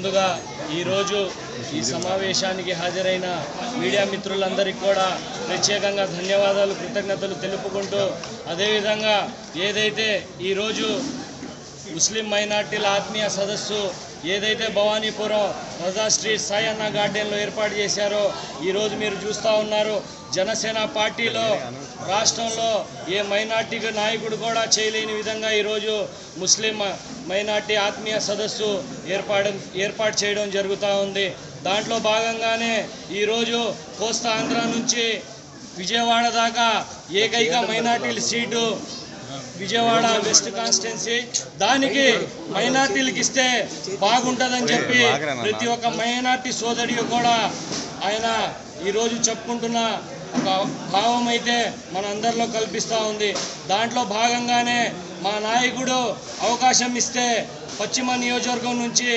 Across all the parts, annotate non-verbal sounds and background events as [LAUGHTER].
ముందుగా ఈరోజు ఈ సమావేశానికి హాజరైన మీడియా మిత్రులందరికీ కూడా ప్రత్యేకంగా ధన్యవాదాలు కృతజ్ఞతలు తెలుపుకుంటూ అదేవిధంగా ఏదైతే ఈరోజు ముస్లిం మైనార్టీల ఆత్మీయ సదస్సు ఏదైతే భవానీపురం రజా స్ట్రీట్ సాయన్న గార్డెన్లో ఏర్పాటు చేశారో ఈరోజు మీరు చూస్తూ ఉన్నారు. జనసేన పార్టీలో రాష్ట్రంలో ఏ మైనార్టీ నాయకుడు కూడా చేయలేని విధంగా ఈరోజు ముస్లిం మైనార్టీ ఆత్మీయ సదస్సు ఏర్పాటు ఏర్పాటు చేయడం జరుగుతూ ఉంది. దాంట్లో భాగంగానే ఈరోజు కోస్తా ఆంధ్ర నుంచి విజయవాడ దాకా ఏకైక మైనార్టీల సీటు విజయవాడ వెస్ట్ కాన్స్టిట్యున్సీ. దానికి మైనార్టీలకు ఇస్తే బాగుంటుందని చెప్పి ప్రతి ఒక్క మైనార్టీ సోదరుడు కూడా ఆయన ఈరోజు చెప్పుకుంటున్న ఒక భావం అయితే మన అందరిలో కల్పిస్తూ ఉంది. దాంట్లో భాగంగానే మా నాయకుడు అవకాశం ఇస్తే పశ్చిమ నియోజకవర్గం నుంచి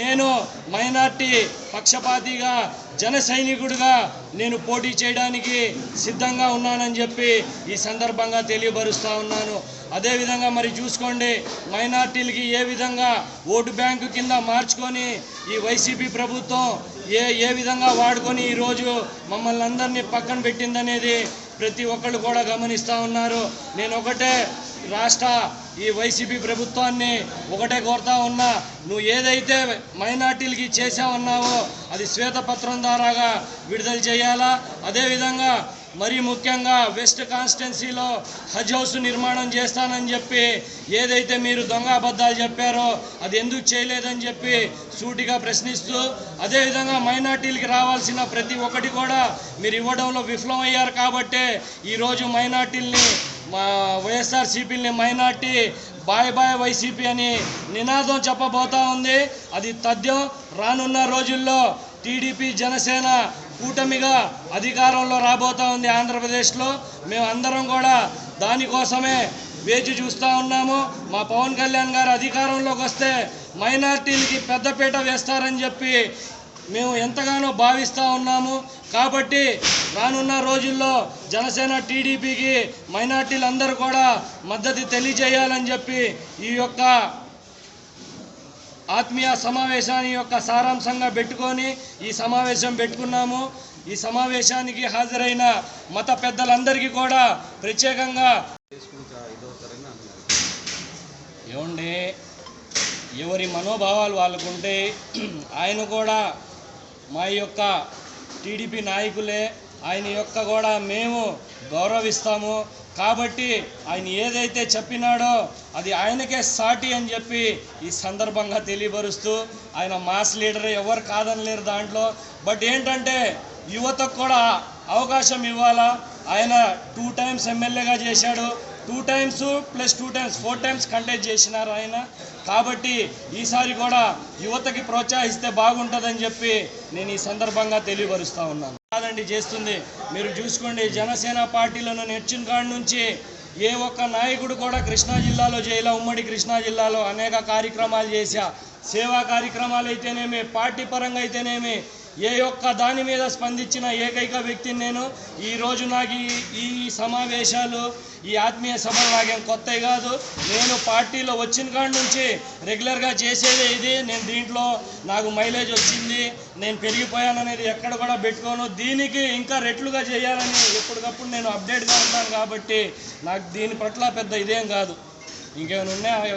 నేను మైనార్టీ పక్షపాతిగా జన సైనికుడిగా నేను పోటీ చేయడానికి సిద్ధంగా ఉన్నానని చెప్పి ఈ సందర్భంగా తెలియపరుస్తూ ఉన్నాను. అదేవిధంగా మరి చూసుకోండి మైనార్టీలకి ఏ విధంగా ఓటు బ్యాంకు కింద మార్చుకొని ఈ వైసీపీ ప్రభుత్వం ఏ ఏ విధంగా వాడుకొని ఈరోజు మమ్మల్ని అందరినీ పక్కన పెట్టిందనేది ప్రతి ఒక్కళ్ళు కూడా గమనిస్తూ ఉన్నారు. నేను ఒకటే రాష్ట్ర ఈ వైసీపీ ప్రభుత్వాన్ని ఒకటే కోరుతా ఉన్నా నువ్వు ఏదైతే మైనార్టీలకి చేసావన్నావో అది శ్వేతపత్రం ద్వారాగా విడుదల చేయాలా? అదేవిధంగా మరీ ముఖ్యంగా వెస్ట్ కాన్స్టిట్యున్సీలో హజ్ హౌస్ నిర్మాణం చేస్తానని చెప్పి ఏదైతే మీరు దొంగ అబద్ధాలు చెప్పారో అది ఎందుకు చేయలేదని చెప్పి సూటిగా ప్రశ్నిస్తూ అదేవిధంగా మైనార్టీలకి రావాల్సిన ప్రతి ఒక్కటి కూడా మీరు ఇవ్వడంలో విఫలమయ్యారు కాబట్టే ఈరోజు మైనార్టీల్ని మా వైఎస్ఆర్సీపీని మైనార్టీ బాయ్ బాయ్ వైసీపీ అని నినాదం చెప్పబోతా ఉంది. అది తథ్యం. రానున్న రోజుల్లో టీడీపీ జనసేన కూటమిగా అధికారంలో రాబోతా ఉంది ఆంధ్రప్రదేశ్లో. మేము అందరం కూడా దానికోసమే వేచి చూస్తూ ఉన్నాము. మా పవన్ కళ్యాణ్ గారు అధికారంలోకి వస్తే మైనార్టీలకి పెద్దపీట వేస్తారని చెప్పి మేము ఎంతగానో భావిస్తూ ఉన్నాము. కాబట్టి రానున్న రోజుల్లో జనసేన టీడీపీకి మైనార్టీలందరూ కూడా మద్దతు తెలియజేయాలని చెప్పి ఈ యొక్క ఆత్మీయ సమావేశాన్ని యొక్క సారాంశంగా పెట్టుకొని ఈ సమావేశం పెట్టుకున్నాము. ఈ సమావేశానికి హాజరైన మత పెద్దలందరికీ కూడా ప్రత్యేకంగా ఏమండి ఎవరి మనోభావాలు వాళ్ళకుంటే [CLEARS THROAT] ఆయన కూడా మా యొక్క టీడీపీ నాయకులే. ఆయన యొక్క కూడా మేము గౌరవిస్తాము. కాబట్టి ఆయన ఏదైతే చెప్పినాడో అది ఆయనకే సాటి అని చెప్పి ఈ సందర్భంగా తెలియపరుస్తూ ఆయన మాస్ లీడర్ ఎవరు కాదనలేరు దాంట్లో. బట్ ఏంటంటే యువతకు కూడా అవకాశం ఇవ్వాలా? ఆయన టూ టైమ్స్ ఎమ్మెల్యేగా చేశాడు. Two times plus two times four times contest చేసినారు ఆయన. కాబట్టి ఈసారి కూడా యువతకి ప్రోత్సహిస్తే బాగుంటుందని చెప్పి నేను ఈ సందర్భంగా తెలియపరుస్తూ ఉన్నాను. కాదండి చేస్తుంది. మీరు చూసుకోండి జనసేన పార్టీలను నేర్చిన కాడి నుంచి ఏ ఒక్క నాయకుడు కూడా కృష్ణా జిల్లాలో చేయలే ఉమ్మడి కృష్ణా జిల్లాలో అనేక కార్యక్రమాలు చేశా. సేవా కార్యక్రమాలు అయితేనేమి పార్టీ పరంగా అయితేనేమి ఏ ఒక్క దాని మీద స్పందించిన ఏకైక వ్యక్తిని నేను. ఈరోజు నాకు ఈ సమావేశాలు ఈ ఆత్మీయ సభలు నాకేం కొత్త కాదు. నేను పార్టీలో వచ్చిన కాడి నుంచి రెగ్యులర్గా చేసేదే ఇది. నేను దీంట్లో నాకు మైలేజ్ వచ్చింది. నేను పెరిగిపోయాననేది ఎక్కడ కూడా పెట్టుకోను. దీనికి ఇంకా రెట్లుగా చేయాలని ఎప్పటికప్పుడు నేను అప్డేట్గా ఉంటాను కాబట్టి నాకు దీని పట్ల పెద్ద ఇదేం కాదు. ఇంకేమైనా ఉన్నాయా?